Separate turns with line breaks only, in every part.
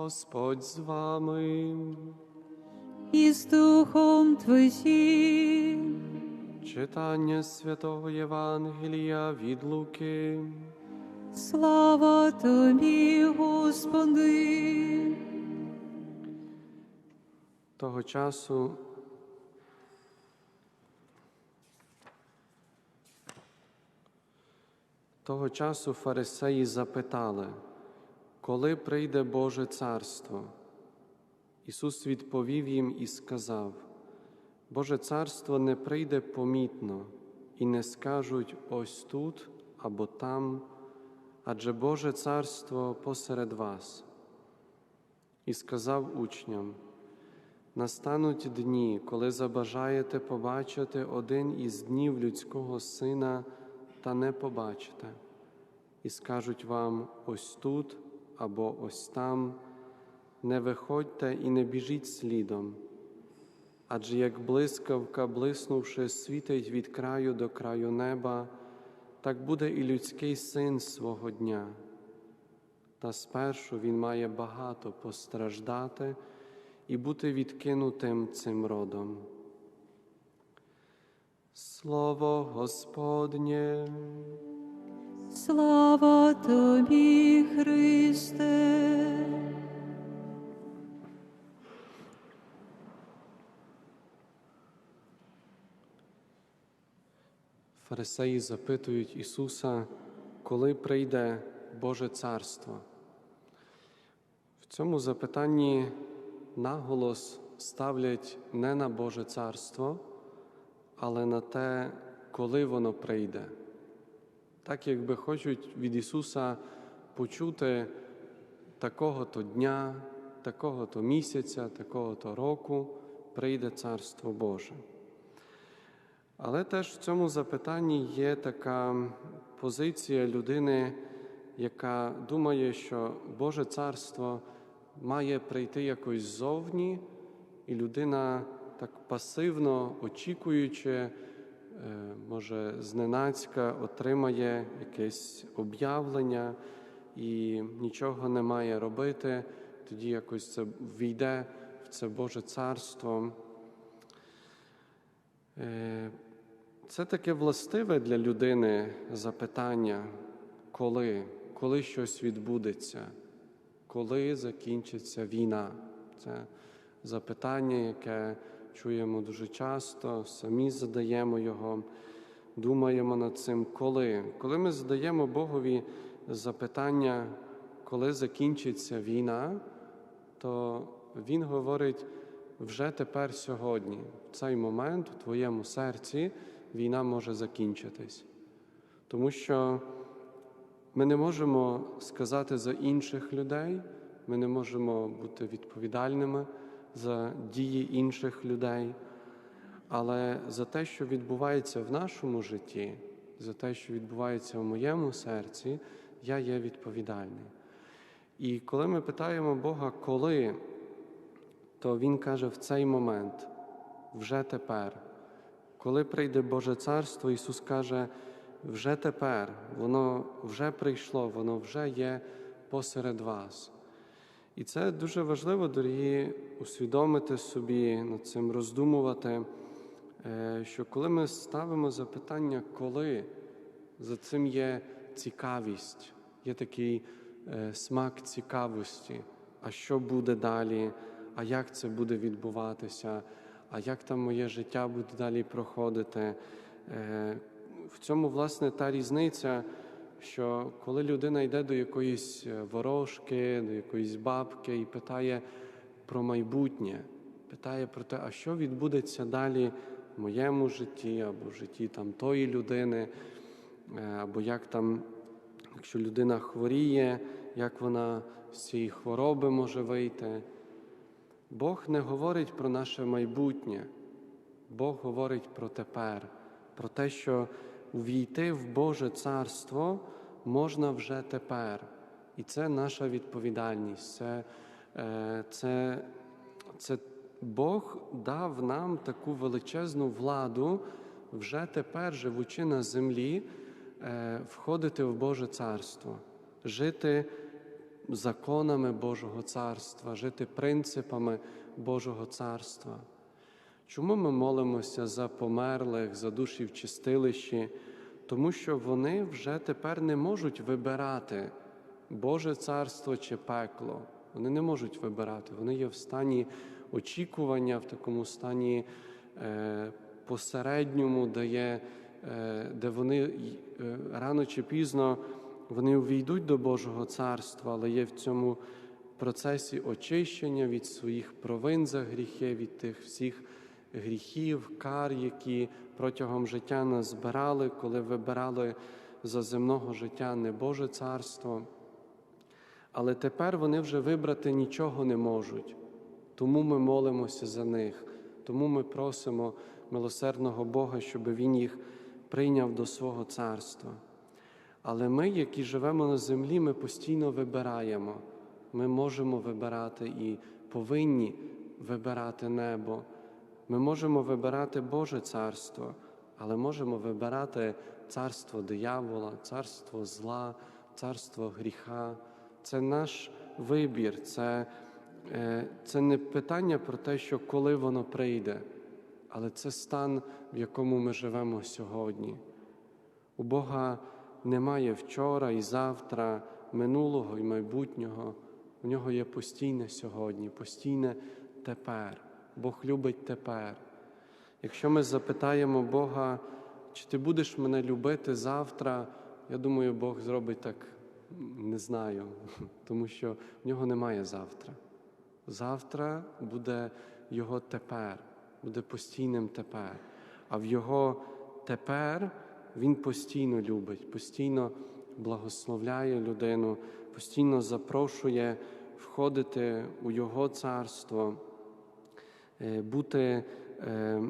Господь з вами.
і з Духом Твоїм.
Читання святого Євангелія від Луки.
Слава Тобі, Господи.
Того часу того часу фарисеї запитали, коли прийде Боже царство? Ісус відповів їм і сказав: Боже царство не прийде помітно, і не скажуть ось тут або там, адже Боже царство посеред вас. І сказав учням: Настануть дні, коли забажаєте побачити один із днів людського сина, та не побачите, і скажуть вам ось тут або ось там, не виходьте і не біжіть слідом. Адже як блискавка, блиснувши, світить від краю до краю неба, так буде і людський син свого дня. Та спершу він має багато постраждати і бути відкинутим цим родом. Слово Господнє,
Слава Тобі, Христе.
фарисеї запитують Ісуса, коли прийде Боже Царство. В цьому запитанні наголос ставлять не на Боже Царство, але на те, коли воно прийде. Так, якби хочуть від Ісуса почути такого-то дня, такого-то місяця, такого-то року прийде Царство Боже. Але теж в цьому запитанні є така позиція людини, яка думає, що Боже Царство має прийти якось ззовні, і людина так пасивно очікуючи, може, зненацька отримає якесь об'явлення і нічого не має робити, тоді якось це війде в це Боже Царство. Е, Це таке властиве для людини запитання, коли, коли щось відбудеться, коли закінчиться війна. Це запитання, яке чуємо дуже часто, самі задаємо його, думаємо над цим, коли. Коли ми задаємо Богові запитання, коли закінчиться війна, то Він говорить вже тепер сьогодні, в цей момент у твоєму серці війна може закінчитись. Тому що ми не можемо сказати за інших людей, ми не можемо бути відповідальними за дії інших людей, але за те, що відбувається в нашому житті, за те, що відбувається в моєму серці, я є відповідальний. І коли ми питаємо Бога, коли, то Він каже в цей момент, вже тепер. Коли прийде Боже Царство, Ісус каже, вже тепер, воно вже прийшло, воно вже є посеред вас. І це дуже важливо, дорогі, усвідомити собі, над цим роздумувати, е, що коли ми ставимо запитання, коли за цим є цікавість, є такий е, смак цікавості, а що буде далі, а як це буде відбуватися, а як там моє життя буде далі проходити. Е, в цьому, власне, та різниця, що коли людина йде до якоїсь ворожки, до якоїсь бабки і питає про майбутнє, питає про те, а що відбудеться далі в моєму житті, або в житті там тої людини, е, або як там, якщо людина хворіє, як вона з цієї хвороби може вийти. Бог не говорить про наше майбутнє, Бог говорить про тепер, про те, що увійти в Боже Царство можна вже тепер. І це наша відповідальність. Це, е, це, це Бог дав нам таку величезну владу вже тепер, живучи на землі, е, входити в Боже Царство, жити законами Божого царства, жити принципами Божого царства. Чому ми молимося за померлих, за душі в чистилищі? Тому що вони вже тепер не можуть вибирати Боже царство чи пекло. Вони не можуть вибирати. Вони є в стані очікування, в такому стані е, посередньому, де, є, е, де вони е, рано чи пізно вони увійдуть до Божого царства, але є в цьому процесі очищення від своїх провин за гріхи, від тих всіх гріхів, кар, які протягом життя назбирали, коли вибирали за земного життя не Боже царство. Але тепер вони вже вибрати нічого не можуть. Тому ми молимося за них, тому ми просимо милосердного Бога, щоб Він їх прийняв до свого царства. Але ми, які живемо на землі, ми постійно вибираємо. Ми можемо вибирати і повинні вибирати небо. Ми можемо вибирати Боже царство, але можемо вибирати царство диявола, царство зла, царство гріха. Це наш вибір, це, е, це не питання про те, що коли воно прийде, але це стан, в якому ми живемо сьогодні. У Бога немає вчора і завтра, минулого і майбутнього. У нього є постійне сьогодні, постійне тепер. Бог любить тепер. Якщо ми запитаємо Бога, чи ти будеш мене любити завтра, я думаю, Бог зробить так, не знаю, тому що в нього немає завтра. Завтра буде його тепер, буде постійним тепер. А в його тепер він постійно любить, постійно благословляє людину, постійно запрошує входити у Його царство, бути е,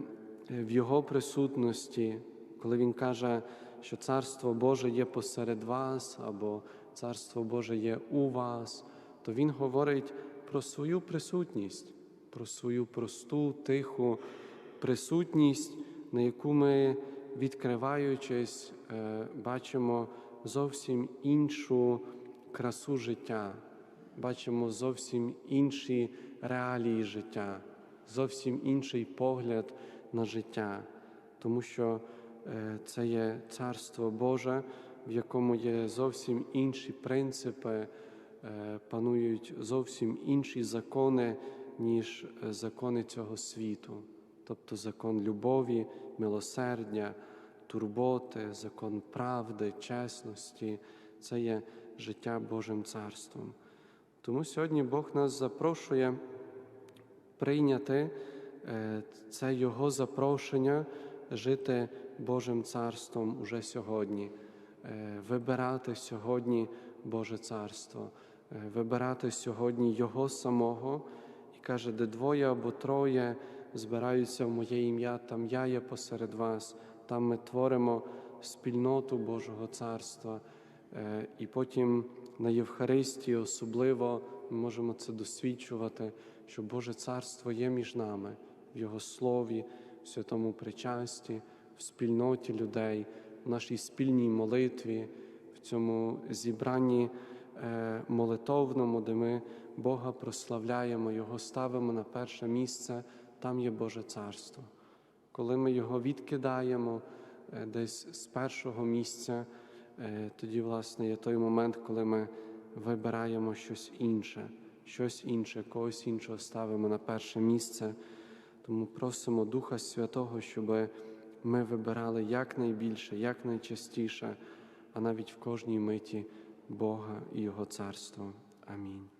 в Його присутності, коли Він каже, що Царство Боже є посеред вас, або Царство Боже є у вас, то Він говорить про свою присутність, про свою просту, тиху присутність, на яку ми, відкриваючись, е, бачимо зовсім іншу красу життя, бачимо зовсім інші реалії життя, зовсім інший погляд на життя, тому що е, це є Царство Боже, в якому є зовсім інші принципи, е, панують зовсім інші закони, ніж е, закони цього світу, тобто закон любові, милосердя, турботи, закон правди, чесності це є життя Божим царством. Тому сьогодні Бог нас запрошує прийняти е, це Його запрошення жити Божим царством уже сьогодні, е, вибирати сьогодні Боже царство, е, вибирати сьогодні Його самого. І каже, де двоє або троє збираються в моє ім'я, там я є посеред вас, там ми творимо спільноту Божого царства. І потім на Євхаристії особливо ми можемо це досвідчувати, що Боже царство є між нами в Його слові, в святому причасті, в спільноті людей, в нашій спільній молитві, в цьому зібранні е, молитовному, де ми Бога прославляємо, Його ставимо на перше місце, там є Боже царство. Коли ми його відкидаємо е, десь з першого місця, е, тоді, власне, є той момент, коли ми вибираємо щось інше, щось інше, когось іншого ставимо на перше місце. Тому просимо Духа Святого, щоб ми вибирали якнайбільше, якнайчастіше, а навіть в кожній миті Бога і Його царство. Амінь.